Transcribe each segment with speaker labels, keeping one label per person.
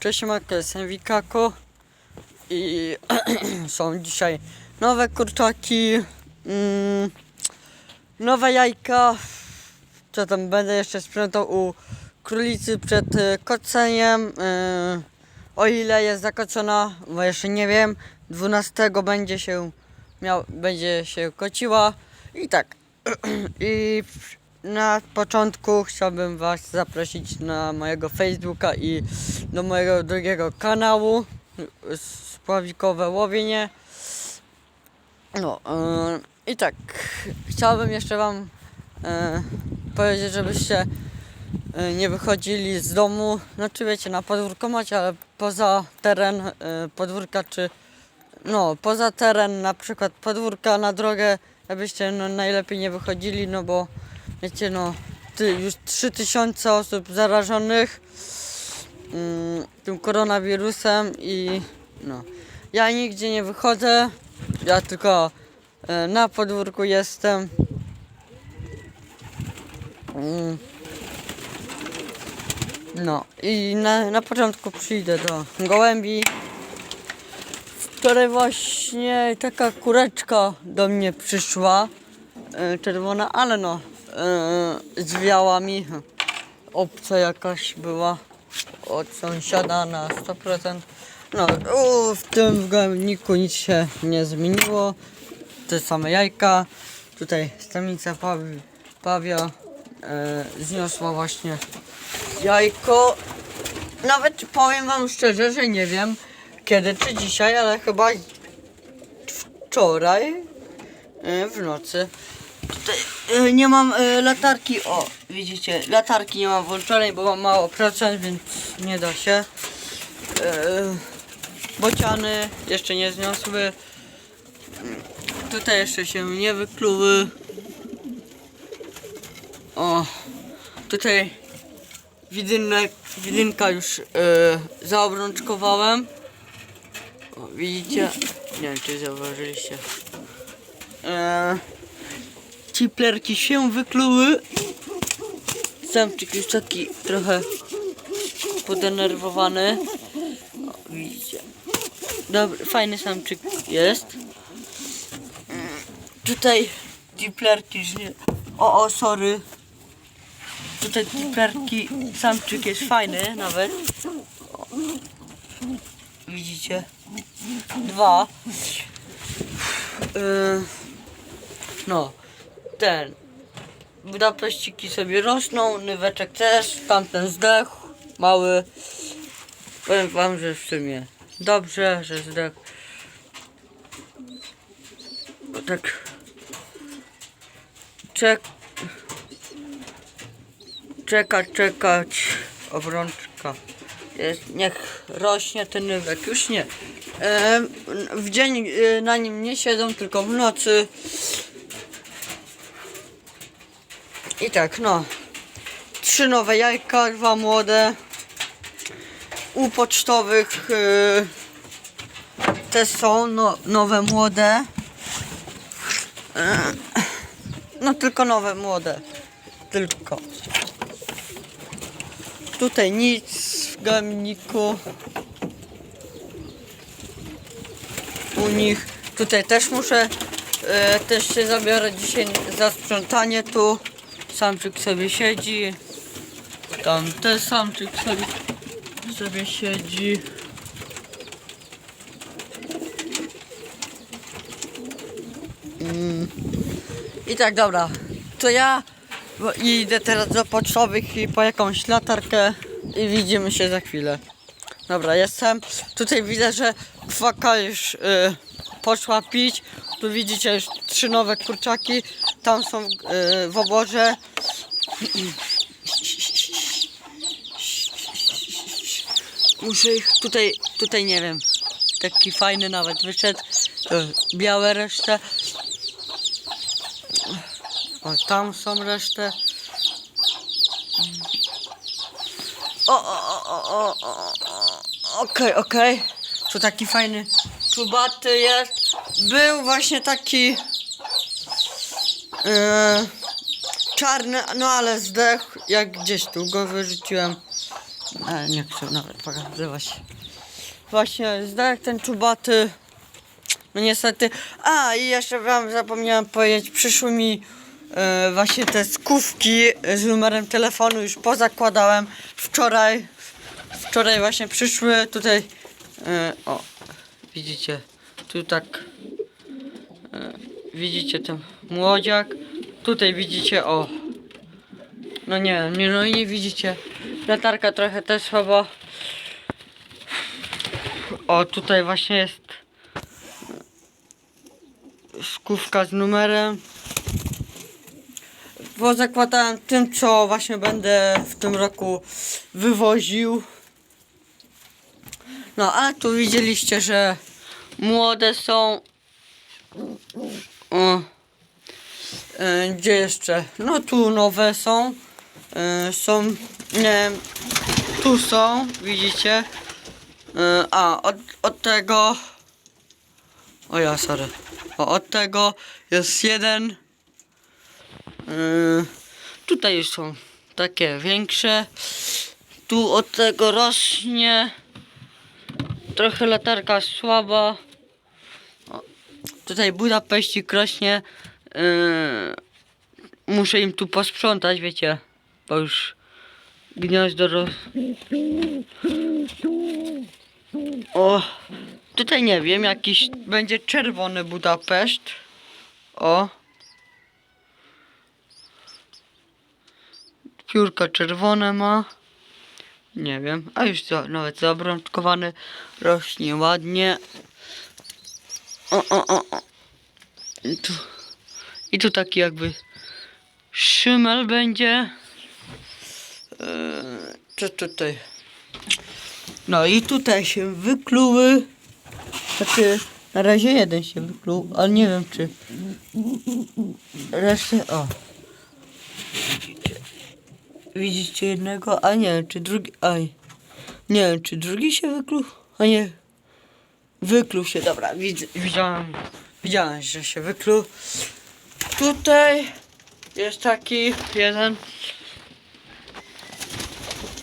Speaker 1: Cześć, Marko, jestem Wikako i są dzisiaj nowe kurczaki, mm, nowe jajka. Co tam będę jeszcze sprzątał u królicy przed e, koceniem. E, o ile jest zakocona, bo jeszcze nie wiem. 12 będzie się miał, będzie się kociła i tak. I na początku chciałbym Was zaprosić na mojego Facebooka i do mojego drugiego kanału Spławikowe Łowienie. No yy, i tak, chciałbym jeszcze Wam yy, powiedzieć, żebyście yy, nie wychodzili z domu. Znaczy wiecie, na podwórko macie, ale poza teren yy, podwórka czy no, poza teren, na przykład podwórka na drogę, abyście no, najlepiej nie wychodzili, no bo wiecie, no, ty, już 3000 osób zarażonych mm, tym koronawirusem i no, ja nigdzie nie wychodzę, ja tylko e, na podwórku jestem. Mm. No i na, na początku przyjdę do gołębi. Wczoraj właśnie taka kureczka do mnie przyszła, e, czerwona, ale no, e, zwiała mi. Obca jakaś była od sąsiada na 100%. No, u, w tym gojowniku nic się nie zmieniło. Te same jajka. Tutaj stamica pawi, pawia e, zniosła właśnie jajko. Nawet powiem wam szczerze, że nie wiem kiedy, czy dzisiaj, ale chyba wczoraj e, w nocy. Tutaj e, nie mam e, latarki, o widzicie, latarki nie mam włączonej, bo mam mało procent, więc nie da się. E, bociany jeszcze nie zniosły. Tutaj jeszcze się nie wykluły. O, tutaj widynek, widynka już e, zaobrączkowałem. O, widzicie? Nie wiem czy zauważyliście. E, ciplerki się wykluły. Samczyk już taki trochę podenerwowany. O, widzicie. Dobry, fajny samczyk jest. Mm, Tutaj diplerki już nie... O, o, sorry. Tutaj diplerki, samczyk jest fajny nawet. O. Widzicie? Dwa. Yy, no, ten. Budapeściki sobie rosną, nyweczek też, tamten zdechł, mały. Powiem wam, że w sumie dobrze, że zdechł. Bo tak. Czek. Czekać, czekać. Obrączka. Jest, niech rośnie ten nywek. Już nie. E, w dzień e, na nim nie siedzą, tylko w nocy. I tak, no. Trzy nowe jajka, dwa młode. U pocztowych yy, te są no, nowe młode. Yy, no tylko nowe młode. Tylko. Tutaj nic w gamiku. U nich. Tutaj też muszę e, też się zabiorę dzisiaj za sprzątanie tu. Samczyk sobie siedzi. Tam też samczyk sobie, sobie siedzi. Mm. I tak dobra. To ja idę teraz do pocztowych i po jakąś latarkę i widzimy się za chwilę. Dobra, jestem. Tutaj widzę, że kwaka już y, poszła pić. Tu widzicie już trzy nowe kurczaki. Tam są y, w oborze. Muszę ich tutaj, tutaj nie wiem. Taki fajny nawet wyszedł. Białe resztę. O, tam są resztę. O, o, o, o, o, o, o. Okej, okej. Tu taki fajny czubaty jest. Był właśnie taki e, czarny, no ale zdechł. Jak gdzieś tu go wyrzuciłem. Ale nie chcę nawet pokazywać. Właśnie, zdarek ten czubaty. No niestety. A i jeszcze wam zapomniałem powiedzieć, przyszły mi e, właśnie te skówki z numerem telefonu już pozakładałem wczoraj. Wczoraj właśnie przyszły tutaj. E, o, widzicie, tu tak. E, widzicie ten młodziak. Tutaj widzicie, o. No nie, nie, no i nie widzicie. Latarka trochę też słabo. O, tutaj właśnie jest skówka z numerem. Bo zakładałem tym, co właśnie będę w tym roku wywoził. No, a tu widzieliście, że młode są. O. E, Gdzie jeszcze? No tu nowe są. E, Są, nie tu są, widzicie. E, A, od, od tego... O ja, sorry. O, od tego jest jeden. Tutaj są takie większe. Tu od tego rośnie. Trochę latarka słaba. Tutaj Budapeścik rośnie. Yy, muszę im tu posprzątać, wiecie, bo już gniazdo roz... O, tutaj nie wiem, jakiś będzie czerwony Budapeszt. O. Piórka czerwone ma. Nie wiem, a już za, nawet zabrączkowany rośnie ładnie. O, o, o, o. Tu, I tu taki jakby szymel będzie. Eee, Co tutaj? No i tutaj się wykluły. Znaczy, na razie jeden się wykluł, ale nie wiem czy resztę. O. Widzicie? Widzicie jednego? A nie wiem czy drugi. Aj. Nie wiem czy drugi się wykluł. A nie. Wykluł się, dobra, widzę, widziałem. Widziałem, że się wykluł. Tutaj jest taki jeden.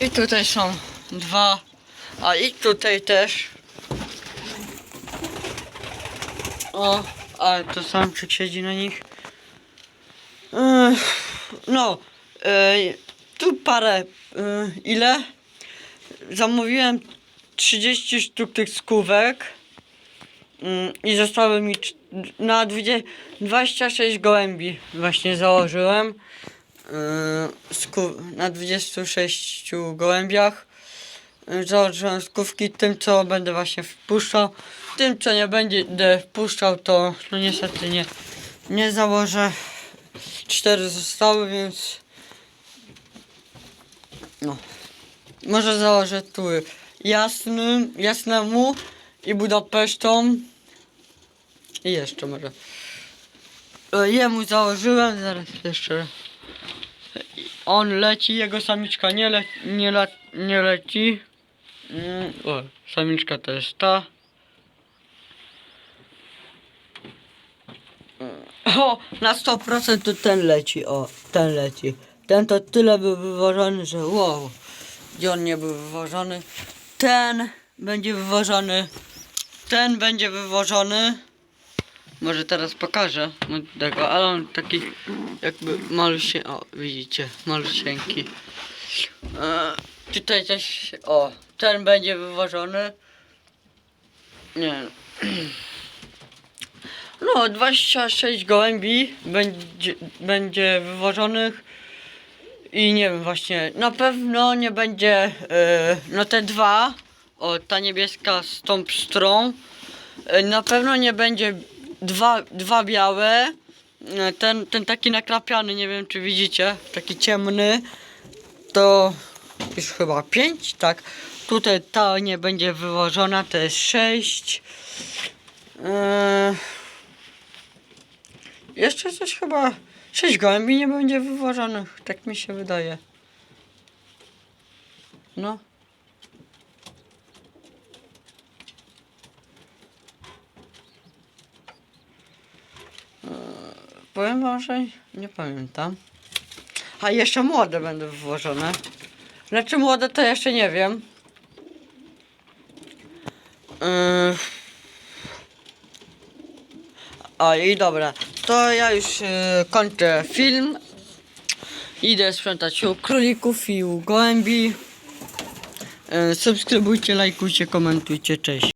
Speaker 1: I tutaj są dwa. A i tutaj też. O, ale to samczyk siedzi na nich. No, tu parę. ile? Zamówiłem 30 sztuk tych skówek. Mm, I zostały mi na 20, 26 gołębi właśnie założyłem. Sku- na 26 gołębiach. Yy, Założyłem skówki tym, co będę właśnie wpuszczał. Tym, co nie będę wpuszczał, to no niestety nie, nie założę. Cztery zostały, więc no. Może założę tu jasnym, jasnemu i Budapesztą. I jeszcze może. E, Jemu założyłem, zaraz jeszcze. On leci, jego samiczka nie, le, nie, le, nie leci. Mm, O, samiczka to jest ta. O, na 100% to ten leci, o, ten leci. Ten to tyle był wywożony, że wow. Gdzie on nie był wywożony? Ten będzie wywożony. Ten będzie wywożony. Może teraz pokażę tego, ale on taki jakby malusieńki. O, widzicie, malusieńki. E, tutaj też, o, ten będzie wywożony. Nie. No, 26 gołębi będzie, będzie wywożonych. I nie wiem właśnie, na pewno nie będzie, e, no te dwa, o ta niebieska z tą pstrą, e, na pewno nie będzie dwa, dwa białe, e, ten, ten taki nakrapiany, nie wiem czy widzicie, taki ciemny, to już chyba pięć, tak, tutaj ta nie będzie wywożona, to jest sześć, e, jeszcze coś chyba. Sześć gołębi nie będzie wywożonych, tak mi się wydaje. No. Powiem wam, że nie pamiętam. A jeszcze młode będą wywożone. Znaczy młode to jeszcze nie wiem. Yy. O i dobra, to ja już yy, kończę film. Idę sprzątać u królików i u gołębi. Yy, subskrybujcie, lajkujcie, komentujcie, cześć.